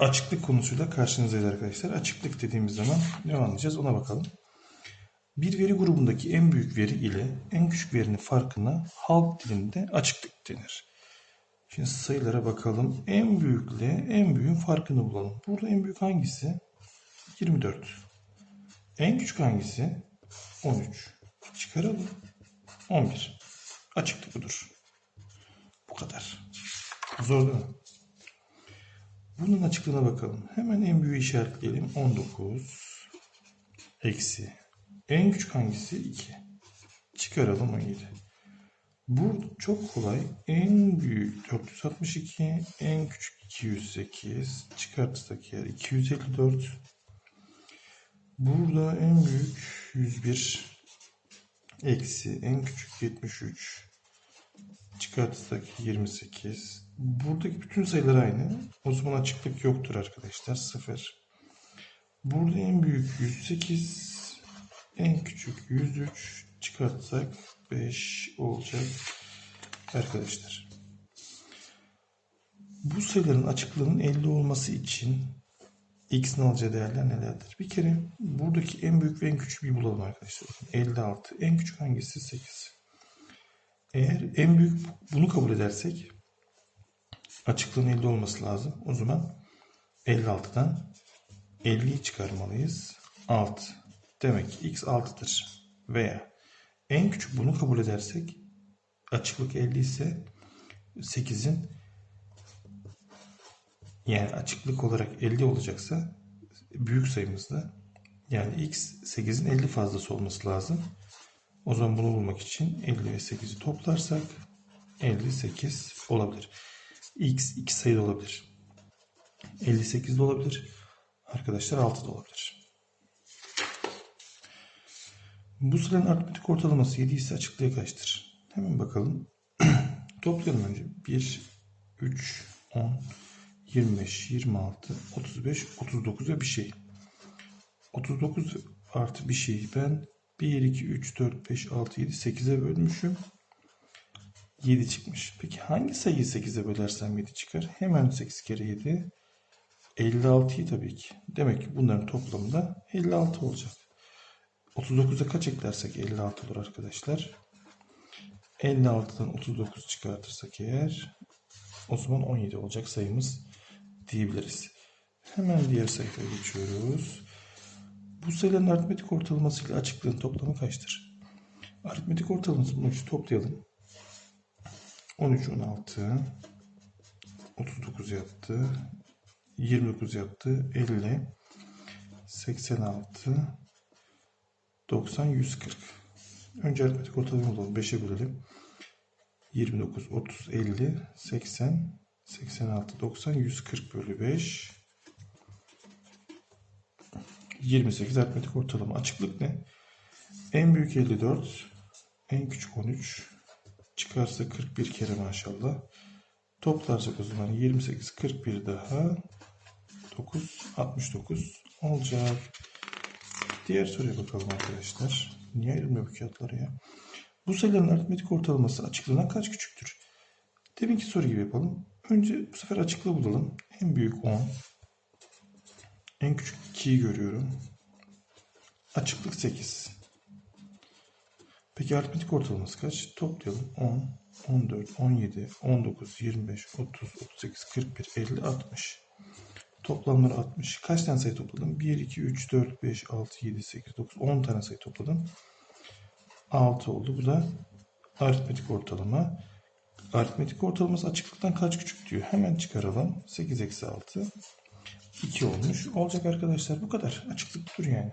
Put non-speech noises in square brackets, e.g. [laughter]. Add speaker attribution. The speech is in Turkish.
Speaker 1: açıklık konusuyla karşınızdayız arkadaşlar. Açıklık dediğimiz zaman ne anlayacağız ona bakalım. Bir veri grubundaki en büyük veri ile en küçük verinin farkına halk dilinde açıklık denir. Şimdi sayılara bakalım. En büyükle en büyüğün farkını bulalım. Burada en büyük hangisi? 24. En küçük hangisi? 13. Çıkaralım. 11. Açıklık budur. Bu kadar. Zor değil mi? Bunun açıklığına bakalım. Hemen en büyüğü işaretleyelim. 19 eksi. En küçük hangisi? 2. Çıkaralım 17. Bu çok kolay. En büyük 462, en küçük 208. Çıkartırsak yer 254. Burada en büyük 101 eksi en küçük 73 çıkartırsak 28. Buradaki bütün sayılar aynı. O zaman açıklık yoktur arkadaşlar. 0. Burada en büyük 108 en küçük 103 çıkartsak 5 olacak arkadaşlar. Bu sayıların açıklığının 50 olması için x'in alacağı değerler nelerdir? Bir kere buradaki en büyük ve en küçük bir bulalım arkadaşlar. Bakın 56. En küçük hangisi? 8. Eğer en büyük bunu kabul edersek açıklığın 50 olması lazım. O zaman 56'dan 50'yi çıkarmalıyız. 6. Demek ki x 6'dır. Veya en küçük bunu kabul edersek açıklık 50 ise 8'in yani açıklık olarak 50 olacaksa büyük sayımızda yani x 8'in 50 fazlası olması lazım. O zaman bunu bulmak için 50 ve 8'i toplarsak 58 olabilir. X iki sayıda olabilir. 58 de olabilir. Arkadaşlar 6 da olabilir. Bu sayının aritmetik ortalaması 7 ise açıklığı kaçtır? Hemen bakalım. [clears throat] Toplayalım önce. 1, 3, 10, 25, 26, 35, 39 ve bir şey. 39 artı bir şey ben 1, 2, 3, 4, 5, 6, 7, 8'e bölmüşüm. 7 çıkmış. Peki hangi sayıyı 8'e bölersem 7 çıkar? Hemen 8 kere 7. 56'yı tabii ki. Demek ki bunların toplamı da 56 olacak. 39'a kaç eklersek 56 olur arkadaşlar. 56'dan 39 çıkartırsak eğer o zaman 17 olacak sayımız diyebiliriz. Hemen diğer sayfaya geçiyoruz. Bu sayıların aritmetik ortalaması ile açıklığın toplamı kaçtır? Aritmetik ortalaması bunu için toplayalım. 13, 16, 39 yaptı. 29 yaptı. 50, 86, 90, 140. Önce aritmetik ortalamayı bulalım. 5'e bölelim. 29, 30, 50, 80, 86, 90, 140 bölü 5. 28 aritmetik ortalama. Açıklık ne? En büyük 54, en küçük 13. Çıkarsa 41 kere maşallah. Toplarsak o zaman 28, 41 daha 9, 69 olacak. Diğer soruya bakalım arkadaşlar. Niye ayrılmıyor bu kağıtlar ya? Bu sayıların aritmetik ortalaması açıklığına kaç küçüktür? Deminki soru gibi yapalım. Önce bu sefer açıklığı bulalım. En büyük 10. En küçük 2'yi görüyorum. Açıklık 8. Peki aritmetik ortalaması kaç? Toplayalım. 10, 14, 17, 19, 25, 30, 38, 41, 50, 60. Toplamları 60. Kaç tane sayı topladım? 1, 2, 3, 4, 5, 6, 7, 8, 9, 10 tane sayı topladım. 6 oldu. Bu da aritmetik ortalama. Aritmetik ortalaması açıklıktan kaç küçük diyor. Hemen çıkaralım. 8 eksi 6. 2 olmuş. Olacak arkadaşlar. Bu kadar. Açıklık budur yani.